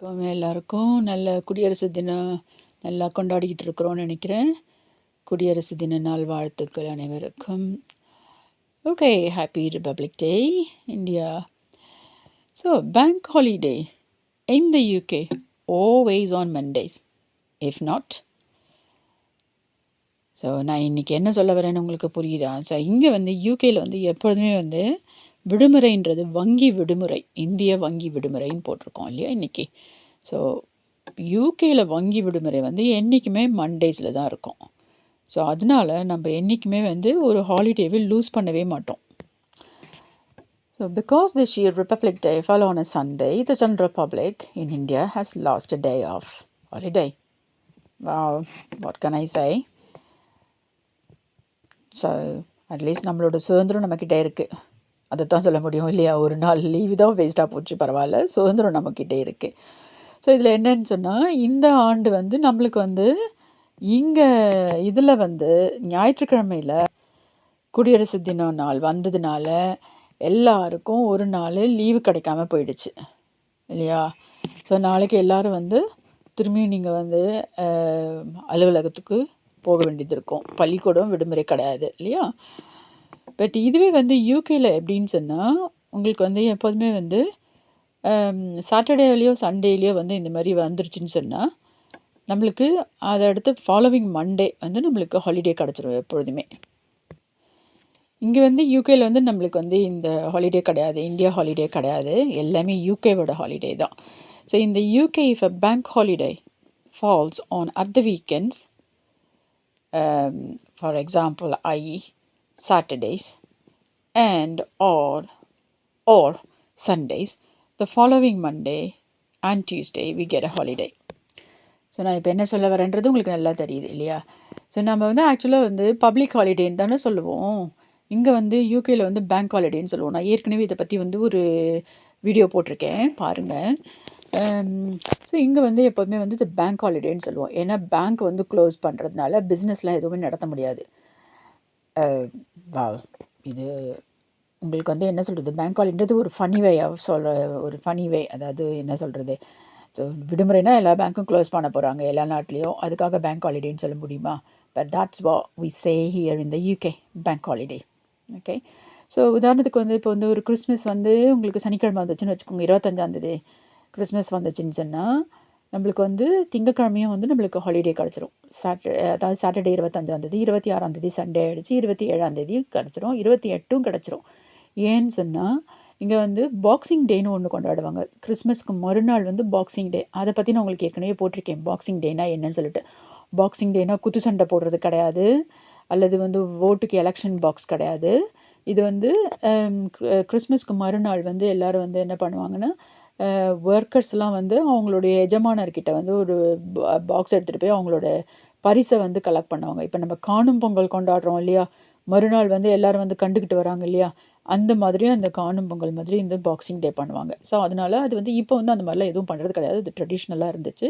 வணக்கம் எல்லாருக்கும். நல்ல குடியரசு தினம் நல்லா கொண்டாடிக்கிட்டு இருக்கிறோம்னு நினைக்கிறேன். குடியரசு தின நாள் வாழ்த்துக்கள் அனைவருக்கும். Okay happy Republic Day India so bank holiday in the UK always on Mondays if not so நான் இன்றைக்கி என்ன சொல்ல வரேன்னு உங்களுக்கு புரியுதா? ஸோ இங்கே வந்து யூகேயில் வந்து எப்பொழுதுமே வந்து விடுமுறைன்றது வங்கி விடுமுறை இந்திய வங்கி விடுமுறைன்னு போட்டிருக்கோம் இல்லையா இன்றைக்கி ஸோ யூகேயில் வங்கி விடுமுறை வந்து என்றைக்குமே மண்டேஸில் தான் இருக்கும். ஸோ அதனால் நம்ம என்றைக்குமே வந்து ஒரு ஹாலிடேவை லூஸ் பண்ணவே மாட்டோம். So because this year republic day follow on a Sunday the gen republic in India has lost a day of holiday what can I say so at least நம்மளோட சுதந்திரம் நம்மக்கிட்ட இருக்குது அதை தான் சொல்ல முடியும் இல்லையா? ஒரு நாள் லீவு தான் வேஸ்ட்டாக போச்சு பரவாயில்ல. சுதந்திரம் நம்மக்கிட்டே இருக்குது ஸோ இதில் என்னன்னு சொன்னால் இந்த ஆண்டு வந்து நம்மளுக்கு வந்து இங்கே இதில் வந்து ஞாயிற்றுக்கிழமையில் குடியரசு தினம் நாள் வந்ததுனால எல்லாருக்கும் ஒரு நாள் லீவு கிடைக்காம போயிடுச்சு இல்லையா? ஸோ நாளைக்கு எல்லோரும் வந்து திரும்பியும் நீங்கள் வந்து அலுவலகத்துக்கு போக வேண்டியது இருக்கும். பள்ளிக்கூடம் விடுமுறை கிடையாது இல்லையா? பட் இதுவே வந்து யூகேயில் எப்படின்னு சொன்னால் உங்களுக்கு வந்து எப்போதுமே வந்து சாட்டர்டேலேயோ சண்டேலேயோ வந்து இந்த மாதிரி வந்துருச்சுன்னு சொன்னால் நம்மளுக்கு அதை அடுத்து ஃபாலோவிங் மண்டே வந்து நம்மளுக்கு ஹாலிடே கிடச்சிரும் எப்பொழுதுமே. இங்கே வந்து யூகேயில் வந்து நம்மளுக்கு வந்து இந்த ஹாலிடே கிடையாது இந்தியா ஹாலிடே கிடையாது எல்லாமே யூகேவோட ஹாலிடே தான். ஸோ இந்த UK if a bank holiday falls on at the weekends for example I Saturdays and or or Sundays. The following Monday and Tuesday we get a holiday. So நான் இப்போ என்ன சொல்ல வரேன்றது உங்களுக்கு நல்லா தெரியுது இல்லையா? ஸோ நம்ம வந்து ஆக்சுவலாக வந்து பப்ளிக் ஹாலிடேன்னு தானே சொல்லுவோம். இங்கே வந்து யூகேயில் வந்து பேங்க் ஹாலிடேன்னு சொல்லுவோம். நான் ஏற்கனவே இதை பற்றி வந்து ஒரு வீடியோ போட்டிருக்கேன் பாருங்கள் ஸோ um, இங்கே வந்து எப்போதுமே வந்து இது பேங்க் ஹாலிடேன்னு சொல்லுவோம். ஏன்னா பேங்க் வந்து க்ளோஸ் பண்ணுறதுனால பிஸ்னஸ்லாம் எதுவுமே நடத்த முடியாது. வா இது உங்களுக்கு வந்து என்ன சொல்கிறது பேங்காலின்றது ஒரு ஃபனி வே சொல்கிற ஒரு ஃபனி வே அதாவது என்ன சொல்கிறது ஸோ விடுமுறைனா எல்லா பேங்க்கும் க்ளோஸ் பண்ண போகிறாங்க எல்லா நாட்லேயும் அதுக்காக பேங்க் ஹாலிடேன்னு சொல்ல முடியுமா? But that's what we say here இந்த UK bank holiday okay so உதாரணத்துக்கு வந்து இப்போ வந்து ஒரு கிறிஸ்மஸ் வந்து உங்களுக்கு சனிக்கிழமை வந்துச்சுன்னு வச்சுக்கோங்க இருபத்தஞ்சாந்தேதி கிறிஸ்மஸ் வந்துச்சுன்னு சொன்னால் நம்மளுக்கு வந்து திங்கக்கிழமையும் வந்து நம்மளுக்கு ஹாலிடே கிடச்சிரும். சாட்டர்டே அதாவது சாட்டர்டே இருபத்தஞ்சாந்தேதி இருபத்தி ஆறாந்தேதி சண்டே ஆகிடுச்சு இருபத்தி ஏழாந்தேதி கிடச்சிரும் இருபத்தி எட்டும் கிடச்சிரும். ஏன்னு சொன்னால் இங்கே வந்து பாக்ஸிங் டேன்னு ஒன்று கொண்டாடுவாங்க. கிறிஸ்மஸ்க்கு மறுநாள் வந்து பாக்ஸிங் டே அதை பற்றி நான் உங்களுக்கு ஏற்கனவே போட்டிருக்கேன். பாக்ஸிங் டேனா என்னன்னு சொல்லிட்டு. பாக்ஸிங் டேனா குத்து சண்டை போடுறது கிடையாது. அல்லது வந்து ஓட்டுக்கு எலெக்ஷன் பாக்ஸ் கிடையாது. இது வந்து கிறிஸ்மஸ்க்கு மறுநாள் வந்து எல்லாரும் வந்து என்ன பண்ணுவாங்கன்னா ஒர்க்கர்ஸ்லாம் வந்து அவங்களுடைய எஜமானர்கிட்ட வந்து ஒரு பாக்ஸ் எடுத்துகிட்டு போய் அவங்களோட பரிசை வந்து கலெக்ட் பண்ணுவாங்க. இப்போ நம்ம காணும் பொங்கல் கொண்டாடுறோம் இல்லையா? மறுநாள் வந்து எல்லோரும் வந்து கண்டுக்கிட்டு வராங்க இல்லையா? அந்த மாதிரியும் அந்த காணும் பொங்கல் மாதிரி இந்த பாக்ஸிங் டே பண்ணுவாங்க. ஸோ அதனால் அது வந்து இப்போ வந்து அந்த மாதிரிலாம் எதுவும் பண்ணுறது கிடையாது. அது ட்ரெடிஷ்னலாக இருந்துச்சு.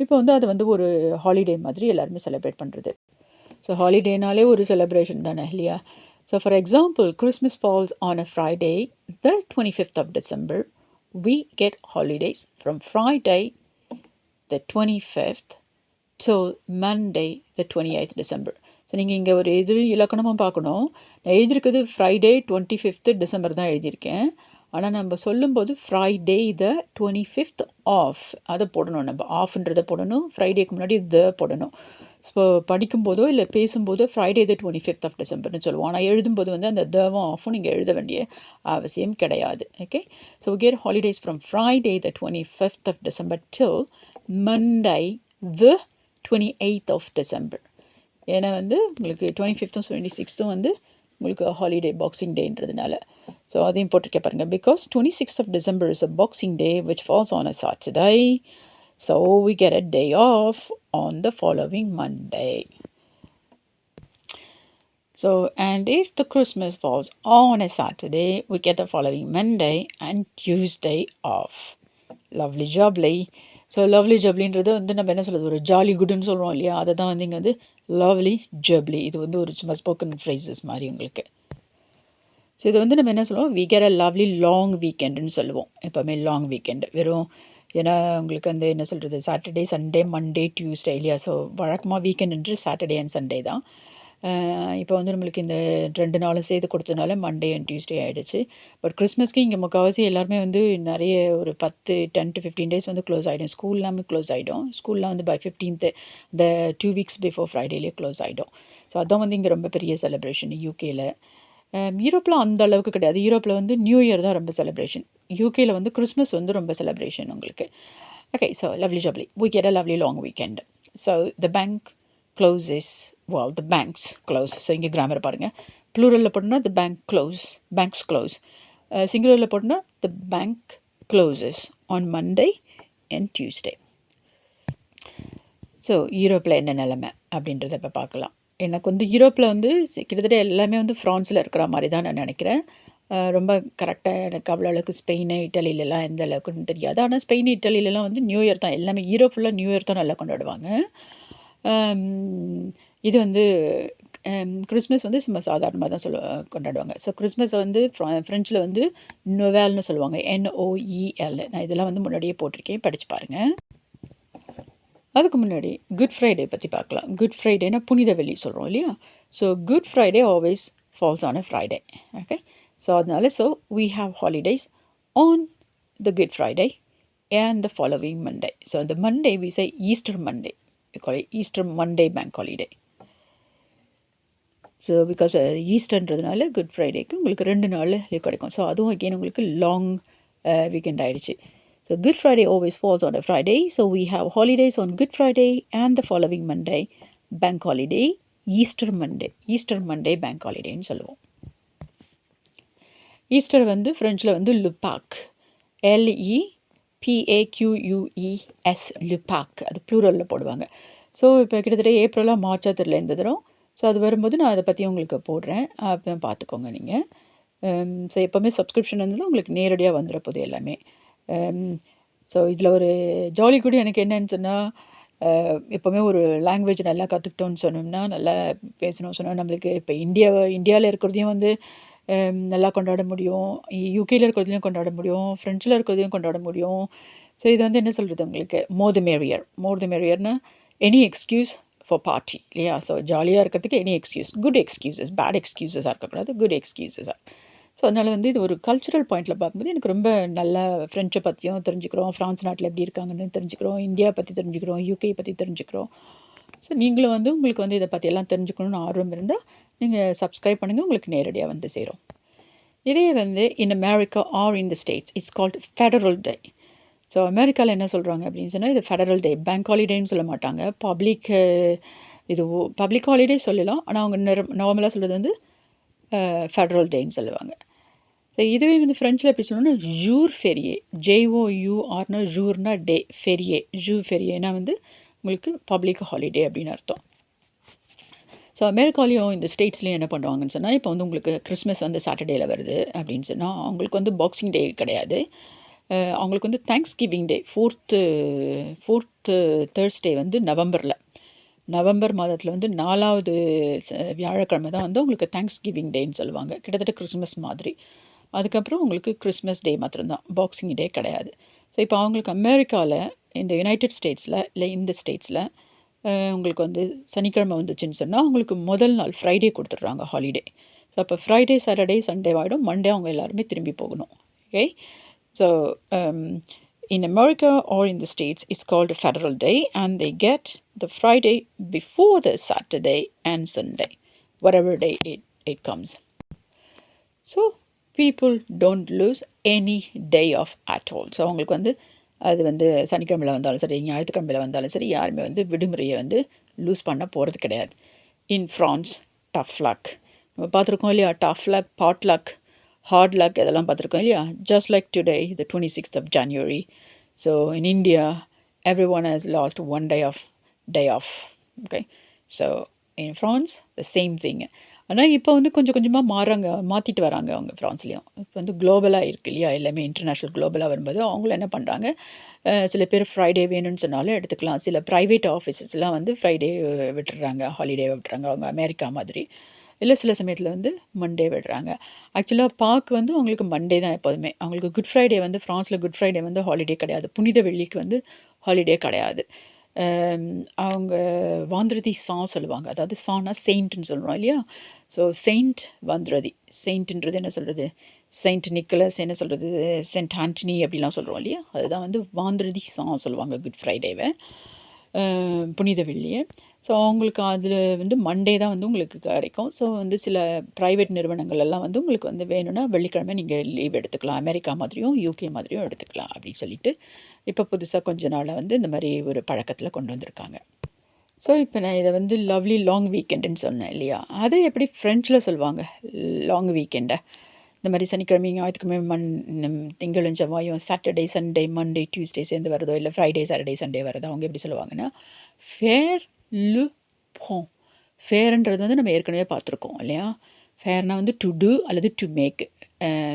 இப்போ வந்து அது வந்து ஒரு ஹாலிடே மாதிரி எல்லாருமே செலிப்ரேட் பண்ணுறது ஸோ ஹாலிடேனாலே ஒரு செலிப்ரேஷன் தானே இல்லையா? So for example Christmas falls on a Friday the twenty fifth of December we get holidays from Friday the 25th till Monday the 28th December. So நீங்கள் இங்கே ஒரு எதிர் இலக்கணமாக பார்க்கணும் நான் எழுதியிருக்கிறது ஃப்ரைடே டுவெண்ட்டி ஃபிஃப்த்து டிசம்பர் தான் எழுதியிருக்கேன் ஆனால் நம்ம சொல்லும்போது Friday the twenty fifth of அதை போடணும். நம்ம ஆஃப்ன்றதை போடணும். ஃப்ரைடேக்கு முன்னாடி த போடணும். ஸோ படிக்கும்போதோ இல்லை பேசும்போதோ Friday the twenty fifth of டிசம்பர்னு சொல்லுவோம். ஆனால் எழுதும்போது வந்து அந்த தவும் ஆஃபும் நீங்கள் எழுத வேண்டிய அவசியம் கிடையாது. Okay so care holidays from Friday the twenty fifth of December till Monday the twenty eighth of December ஏன்னா வந்து உங்களுக்கு டுவெண்ட்டி ஃபிஃப்த்தும் டுவெண்ட்டி சிக்ஸ்த்தும் வந்து உங்களுக்கு ஹாலிடே பாக்ஸிங் டேன்றதுனால ஸோ அதையும் போட்டிருக்க பாருங்க. Because twenty six of December is a Boxing Day which falls on a Saturday so we get a day off on the following Monday So, and if the Christmas falls on a Saturday, we get the following Monday and Tuesday off. Lovely jubbly so lovely ஜப்ளின்றது வந்து நம்ம என்ன சொல்கிறது ஒரு jolly குட்னு சொல்கிறோம் இல்லையா? அதை தான் வந்து இங்கே வந்து லவ்லி ஜப்லி இது வந்து ஒரு சும்மா ஸ்போக்கன் ஃப்ரைசஸ் மாதிரி உங்களுக்கு. ஸோ இது வந்து நம்ம என்ன சொல்லுவோம் we care a lovely long வீக்கெண்டுன்னு சொல்லுவோம். எப்போவுமே லாங் வீக்கெண்டு வெறும் ஏன்னா உங்களுக்கு வந்து என்ன சொல்கிறது சாட்டர்டே சண்டே மண்டே டியூஸ்டே இல்லையா? ஸோ வழக்கமாக வீக்கெண்டுன்றது சாட்டர்டே அண்ட் சண்டே தான். இப்போ வந்து நம்மளுக்கு இந்த ரெண்டு நாளும் சேர்த்து கொடுத்ததுனால மண்டே அண்ட் டியூஸ்டே ஆகிடுச்சு பட் கிறிஸ்மஸ்க்கு இங்கே முக்கால்வாசி எல்லாருமே வந்து நிறைய ஒரு பத்து டென் டு ஃபிஃப்டீன் டேஸ் வந்து க்ளோஸ் ஆகிடும் ஸ்கூல் எல்லாமே க்ளோஸ் ஆகிடும் ஸ்கூல்லாம் வந்து பை ஃபிஃப்டீன்த்து இந்த டூ வீக்ஸ் பிஃபோர் ஃப்ரைடேலேயே க்ளோஸ் ஆகிடும் ஸோ அதான் வந்து இங்கே ரொம்ப பெரிய செலிப்ரேஷன் யூகேயில் யூரோப்பில் அந்த அளவுக்கு கிடையாது. யூரோப்பில் வந்து நியூ இயர் தான் ரொம்ப செலிப்ரேஷன் யூகேயில் வந்து கிறிஸ்மஸ் வந்து ரொம்ப செலிப்ரேஷன் உங்களுக்கு. Okay so lovely jubbly we get a lovely long weekend. So the bank well the banks close. So இங்கே கிராமர் பாருங்கள் ப்ளூரலில் போட்டோம்னா the bank close banks close சிங்குலரில் போட்டோம்னா the bank closes on Monday and Tuesday so யூரோப்பில் என்ன நிலமை அப்படின்றத இப்போ பார்க்கலாம். எனக்கு வந்து யூரோப்பில் வந்து கிட்டத்தட்ட எல்லாமே வந்து ஃப்ரான்ஸில் இருக்கிற மாதிரி தான் நான் நினைக்கிறேன். Uh, ரொம்ப கரெக்டாக எனக்கு அவ்வளோ அளவுக்கு ஸ்பெயின் இட்டலிலலாம் எந்த அளவுக்குன்னு தெரியாது. ஆனால் ஸ்பெயின் இட்டலிலலாம் வந்து நியூ இயர் தான். எல்லாமே யூரோப் ஃபுல்லாக நியூ இயர் தான் நல்லா கொண்டாடுவாங்க. Um, இது வந்து um, கிறிஸ்மஸ் வந்து சும்மா சாதாரணமாக தான் சொல்ல கொண்டாடுவாங்க. ஸோ கிறிஸ்மஸை வந்து ஃப்ரெஞ்சில் வந்து நொவேல்னு சொல்லுவாங்க. என்ஓஇஎல் நான் இதெல்லாம் வந்து முன்னாடியே போட்டிருக்கேன். படித்து பாருங்கள் அதுக்கு முன்னாடி குட் ஃப்ரைடே பற்றி பார்க்கலாம். குட் ஃப்ரைடேனா புனித வெள்ளி சொல்கிறோம் இல்லையா? So Good Friday always falls on a Friday okay so அதனால so we have holidays on the Good Friday and the following Monday so அந்த Monday we say Easter Monday we Easter Monday easter holiday so because ஈஸ்டர்ன்றதுனால Good ஃப்ரைடேக்கு உங்களுக்கு ரெண்டு நாள் leave கிடைக்கும். So அதுவும் again உங்களுக்கு long weekend ஆகிடுச்சு so Good Friday always falls on a Friday so we have holidays on Good Friday and the following Monday bank holiday Easter Monday Easter Monday bank ஹாலிடேன்னு சொல்லுவோம். Easter வந்து ஃப்ரெஞ்சில் வந்து லுப்பாக் எல்இ பிஏக்யூயூஇஎஸ் லுப்பாக் அது ப்ளூரலில் போடுவாங்க. So இப்போ கிட்டத்தட்ட ஏப்ரலாக மார்ச்சாக தெரியல இந்த தரம் ஸோ அது வரும்போது நான் அதை பற்றி உங்களுக்கு போடுறேன். அப்போ பார்த்துக்கோங்க நீங்கள் ஸோ um, எப்போவுமே சப்ஸ்கிரிப்ஷன் வந்து உங்களுக்கு நேரடியாக வந்துட போது எல்லாமே. Um, ஸோ இதில் ஒரு ஜாலி கூட எனக்கு என்னன்னு சொன்னால் எப்போவுமே ஒரு லாங்குவேஜ் நல்லா கற்றுக்கிட்டோன்னு சொன்னோம்னா நல்லா பேசணும் சொன்னால் நம்மளுக்கு இப்போ இந்தியா இந்தியாவில் இருக்கிறதையும் வந்து um, நல்லா கொண்டாட முடியும். யூகேயில் இருக்கிறதையும் கொண்டாட முடியும். ஃப்ரெஞ்சில் இருக்கிறதையும் கொண்டாட முடியும். ஸோ இது வந்து என்ன சொல்கிறது உங்களுக்கு? More the merrier more the மேரியர்னால் any excuse for party இல்லையா? ஸோ ஜாலியாக இருக்கிறதுக்கு any excuse good excuses bad எக்ஸ்கியூசஸாக இருக்கக்கூடாது. குட் எக்ஸ்கியூசஸாக ஸோ அதனால் வந்து இது ஒரு கல்ச்சுரல் பாயிண்டில் பார்க்கும்போது எனக்கு ரொம்ப நல்ல ஃப்ரெஞ்சை பற்றியும் தெரிஞ்சுக்கிறோம். ஃப்ரான்ஸ் நாட்டில் எப்படி இருக்காங்கன்னு தெரிஞ்சுக்கிறோம். இந்தியா பற்றி தெரிஞ்சுக்கிறோம். யூகே பற்றி தெரிஞ்சுக்கிறோம். ஸோ நீங்களும் வந்து உங்களுக்கு வந்து இதை பற்றி எல்லாம் தெரிஞ்சுக்கணும்னு ஆர்வம் இருந்தால் நீங்கள் சப்ஸ்கிரைப் பண்ணுங்கள் உங்களுக்கு நேரடியாக வந்து சேரும். இதே வந்து in America or in the States it's called Federal Day so அமெரிக்காவில் என்ன சொல்கிறாங்க அப்படின்னு சொன்னால் இது ஃபெடரல் டே பேங்க் ஹாலிடேன்னு சொல்ல மாட்டாங்க. பப்ளிக் இது பப்ளிக் ஹாலிடே சொல்லலாம். ஆனால் அவங்க நார்மலாக சொல்கிறது வந்து ஃபெடரல் டேன்னு சொல்லுவாங்க. ஸோ இதுவே வந்து ஃப்ரெஞ்சில் எப்படி சொல்லணும்னா ஜூர் ஃபெரியே ஜேஓ யூஆர்னா ஜூர்னா டே ஃபெரியே ஜூ ஃபெரியேனா வந்து உங்களுக்கு பப்ளிக் ஹாலிடே அப்படின்னு அர்த்தம். ஸோ அமெரிக்காலேயும் இந்த ஸ்டேட்ஸ்லேயும் என்ன பண்ணுவாங்கன்னு சொன்னால் இப்போ வந்து உங்களுக்கு கிறிஸ்மஸ் வந்து சாட்டர்டேயில் வருது அப்படின்னு சொன்னால் அவங்களுக்கு வந்து பாக்ஸிங் டே கிடையாது. அவங்களுக்கு வந்து Thanksgiving Day fourth fourth Thursday வந்து நவம்பரில். நவம்பர் மாதத்தில் வந்து நாலாவது வியாழக்கிழமை தான் வந்து உங்களுக்கு தேங்க்ஸ் கிவிங் டேன்னு சொல்லுவாங்க. கிட்டத்தட்ட கிறிஸ்மஸ் மாதிரி. அதுக்கப்புறம் உங்களுக்கு கிறிஸ்மஸ் டே மாத்திரம்தான். பாக்ஸிங் டே கிடையாது. ஸோ இப்போ அவங்களுக்கு அமெரிக்காவில் இந்த யுனைடெட் ஸ்டேட்ஸில் இல்லை இந்த ஸ்டேட்ஸில் உங்களுக்கு வந்து சனிக்கிழமை வந்துச்சுன்னு சொன்னால் அவங்களுக்கு முதல் நாள் ஃப்ரைடே கொடுத்துட்றாங்க ஹாலிடே ஸோ அப்போ ஃப்ரைடே சாட்டர்டே சண்டே ஆகிடும் மண்டே அவங்க எல்லாருமே திரும்பி போகணும். Okay so um, in America or in the States, it's called a federal day, and they get the Friday before the Saturday and Sunday, whatever day it, it comes. So people don't lose any day off at all so அவங்களுக்கு வந்து அது வந்து சனிக்கிழமையில் வந்தாலும் சரி ஞாயிற்றுக்கிழமையில் வந்தாலும் சரி யாருமே வந்து விடுமுறையை வந்து லூஸ் பண்ண போகிறது கிடையாது. இன் ஃப்ரான்ஸ் டஃப் லக் நம்ம பார்த்துருக்கோம் இல்லையா? Tough luck bad luck hard luck இதெல்லாம் பார்த்துருக்கோம் இல்லையா? Just like today the twenty sixth of January so in India everyone has lost one day off day off okay so in France the same thing ஆனால் இப்போ வந்து கொஞ்சம் கொஞ்சமாக மாறாங்க மாற்றிட்டு வராங்க அவங்க ஃப்ரான்ஸ்லேயும் இப்போ வந்து குளோபலாக இருக்கு இல்லையா? எல்லாமே இன்டர்நேஷ்னல் குளோபலாக வரும்போது அவங்களும் என்ன பண்ணுறாங்க சில பேர் ஃப்ரைடே வேணும்னு சொன்னாலும் எடுத்துக்கலாம். சில ப்ரைவேட் ஆஃபீஸஸ்லாம் வந்து ஃப்ரைடே விட்டுறாங்க ஹாலிடே விட்டுறாங்க. அவங்க அமெரிக்கா மாதிரி. இல்லை சில சமயத்தில் வந்து மண்டே விடுறாங்க. ஆக்சுவலாக பாக் வந்து அவங்களுக்கு மண்டே தான் எப்போதுமே. அவங்களுக்கு குட் ஃப்ரைடே வந்து ஃப்ரான்ஸில் குட் ஃப்ரைடே வந்து ஹாலிடே கிடையாது. புனித வெள்ளிக்கு வந்து ஹாலிடே கிடையாது. அவங்க வாந்திரதி சா சொல்லுவாங்க. அதாவது சானா செயின்ட்னு சொல்கிறோம் இல்லையா? ஸோ செயின்ட் வாந்திரதி செயின்ட்ன்றது என்ன சொல்கிறது செயின்ட் நிக்கலஸ் என்ன சொல்கிறது செயின்ட் ஆண்டனி அப்படிலாம் சொல்கிறோம் இல்லையா? அதுதான் வந்து வாந்திரதி சா சொல்லுவாங்க குட் ஃப்ரைடேவை புனித வெள்ளியை. ஸோ அவங்களுக்கு அதில் வந்து மண்டே தான் வந்து உங்களுக்கு கிடைக்கும். ஸோ வந்து சில ப்ரைவேட் நிறுவனங்கள் எல்லாம் வந்து உங்களுக்கு வந்து வேணும்னா வெள்ளிக்கிழமை நீங்கள் லீவ் எடுத்துக்கலாம். அமெரிக்கா மாதிரியும் யூகே மாதிரியும் எடுத்துக்கலாம் அப்படின்னு சொல்லிட்டு இப்போ புதுசாக கொஞ்ச நாளாக வந்து இந்த மாதிரி ஒரு பழக்கத்தில் கொண்டு வந்திருக்காங்க. ஸோ இப்போ நான் இதை வந்து லவ்லி லாங் வீக்கெண்டுன்னு சொன்னேன் இல்லையா? அதை எப்படி ஃப்ரெஞ்சில் சொல்லுவாங்க? லாங் வீக்கெண்டை இந்த மாதிரி சனிக்கிழமை ஞாயிற்றுக்கிழமை மண் திங்களும் செவ்வாயும் சாட்டர்டே சண்டே மண்டே டியூஸ்டே சேர்ந்து வருதோ? இல்லை ஃப்ரைடே சாட்டர்டே சண்டே வருதோ? அவங்க எப்படி சொல்லுவாங்கன்னா ஃபேர் லு ஹோம் ஃபேர்ன்றது வந்து நம்ம ஏற்கனவே பார்த்துருக்கோம் இல்லையா? ஃபேர்னா வந்து டு டூ அல்லது டு மேக்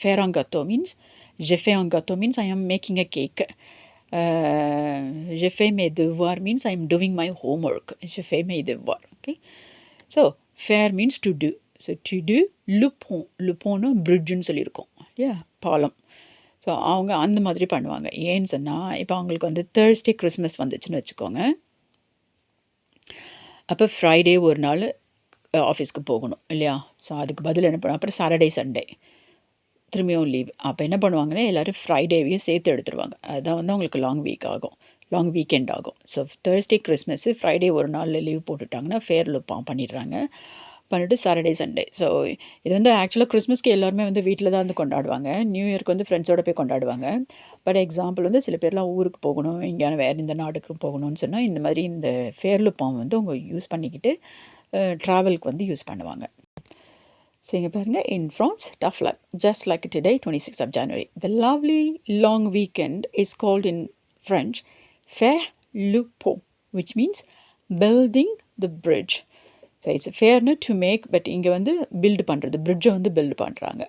ஃபேர் ஆன் கத்தோ மீன்ஸ் ஜெஃபே அங்கத்தோ கத்தோ means I am making a cake ஜெஃபே மே திவ்வார் means I am doing my homework ஜெஃபே மே திவ்வார் okay so fair means to do so to do லுப்போம் le பிரிட்ஜுன்னு சொல்லியிருக்கோம் இல்லையா? பாலம். ஸோ அவங்க அந்த மாதிரி பண்ணுவாங்க. ஏன்னு சொன்னால் இப்போ அவங்களுக்கு வந்து தேர்ஸ்டே கிறிஸ்மஸ் வந்துச்சுன்னு வச்சுக்கோங்க. அப்போ ஃப்ரைடே ஒரு நாள் ஆஃபீஸ்க்கு போகணும் இல்லையா? ஸோ அதுக்கு பதில் என்ன பண்ணுவோம் அப்புறம் சாட்டர்டே சண்டே திரும்பியும் லீவ் அப்போ என்ன பண்ணுவாங்கன்னா எல்லோரும் ஃப்ரைடேவையும் சேர்த்து எடுத்துருவாங்க. அதுதான் வந்து அவங்களுக்கு லாங் வீக் ஆகும். லாங் வீக்கெண்ட் ஆகும். ஸோ தேர்ஸ்டே கிறிஸ்மஸ்ஸு ஃப்ரைடே ஒரு நாளில் லீவ் போட்டுட்டாங்கன்னா ஃபேர் லுப்பாக பண்ணிடுறாங்க. பண்ணிவிட்டு சாட்டர்டே சண்டே ஸோ இது வந்து ஆக்சுவலாக கிறிஸ்மஸ்க்கு எல்லாருமே வந்து வீட்டில் தான் வந்து கொண்டாடுவாங்க நியூ இயர்க்கு வந்து ஃப்ரெண்ட்ஸோட போய் கொண்டாடுவாங்க பட் எக்ஸாம்பிள் வந்து சில பேர்லாம் ஊருக்கு போகணும் எங்கேயான வேறு இந்த நாட்டுக்கு போகணும்னு சொன்னால் இந்த மாதிரி இந்த ஃபேர்லு பாம் வந்து அவங்க யூஸ் பண்ணிக்கிட்டு ட்ராவலுக்கு வந்து யூஸ் பண்ணுவாங்க So இங்க பாருங்க in France, tough luck. Just like today, 26th of January. The lovely long weekend is called in French Faire le pont, which means building the bridge. So it's ஃபேர்னு to make but இங்கே வந்து build பண்ணுறது பிரிட்ஜை வந்து build பண்ணுறாங்க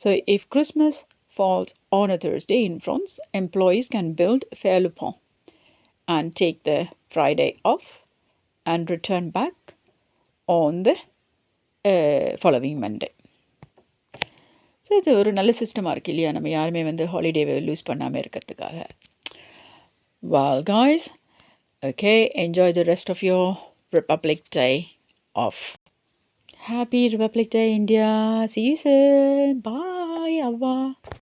so if Christmas falls on a Thursday in France employees can build ஃபேலுபான் and take the Friday off and return back on the following Monday so இது ஒரு நல்ல சிஸ்டமாக இருக்குது இல்லையா நம்ம யாருமே வந்து ஹாலிடேவை லூஸ் பண்ணாமல் இருக்கிறதுக்காக well guys okay enjoy the rest of your Republic Day off. Happy Republic Day, India. See you soon. Bye, Ava.